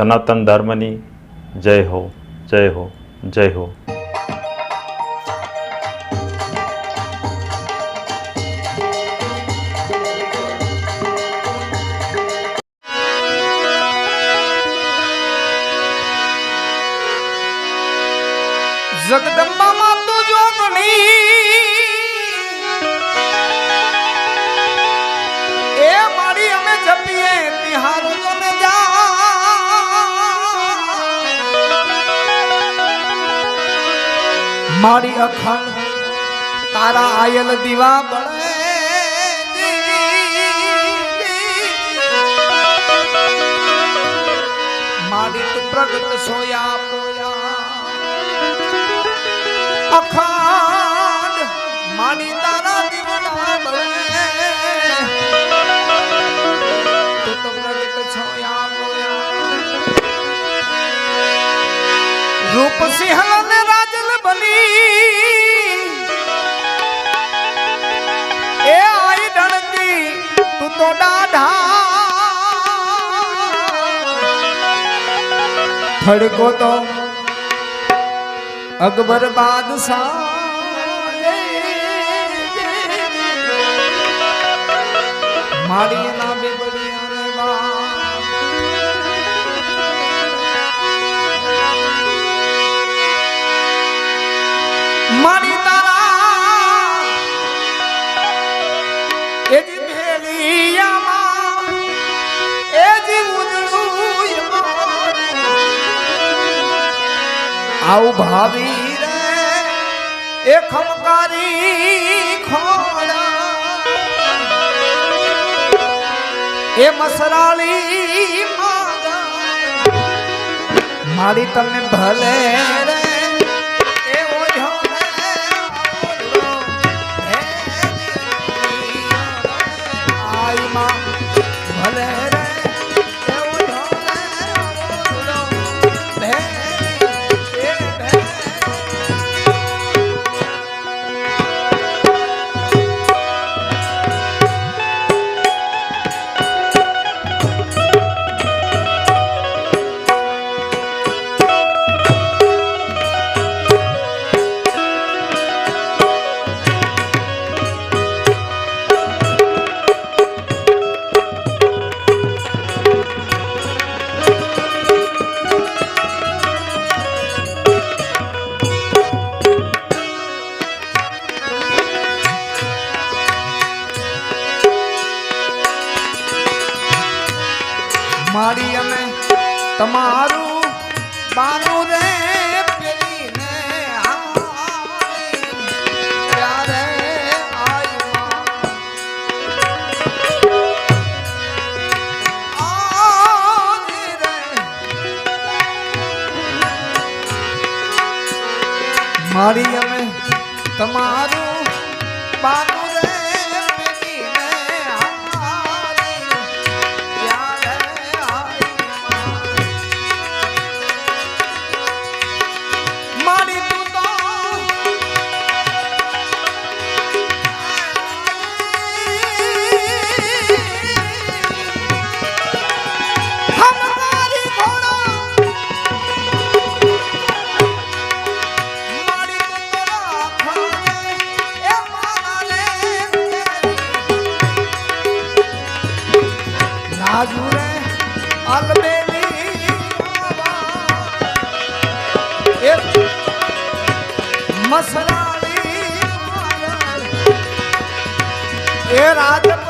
સનાતન ધર્મની જય હો જય હો જય હો. જગદંબામાં મારી અખંડ તારા આયલ દીવા બળે મારી પ્રગટ સોયા પોયા. અખંડ માની તારા દીવા બળે. તું પોયા. રૂપ થડકો તો અકબર બાદશાહ. મારી આવું ભાવી રે એ ખમકારી ખોડા એ મસરાળી મારી તમને ભલે રે મારી અમે તમારું બાનું રે મારી અમે તમારું રાજુ રે અલબેલી મસરાળી એ રાજપરા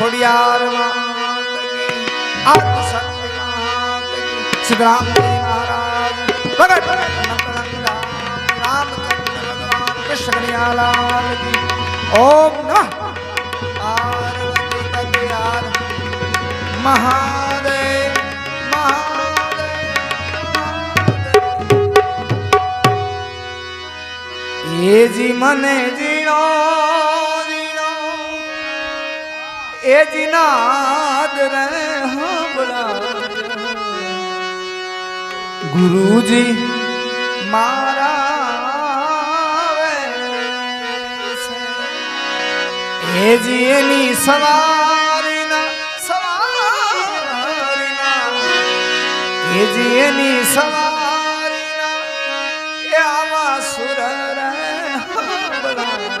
ખોડિયાર સિદ્ધરામ મહારાજ ભગત રામચંદ્ર ભગવાન કૃષ્ણ કનૈયાલાલ કી ઓમ નમઃ. પાર્વતી કલ્યાણ મહાદેવ મહાદેવ મહાદેવ. એ જી મને જીણો એ જીનાદ રે હંભળાય. ગુરુજી મારા એ જી એની સવારીના સવારીના એ જી એની સવારીના, એ આવા સુર રે હંભળાય.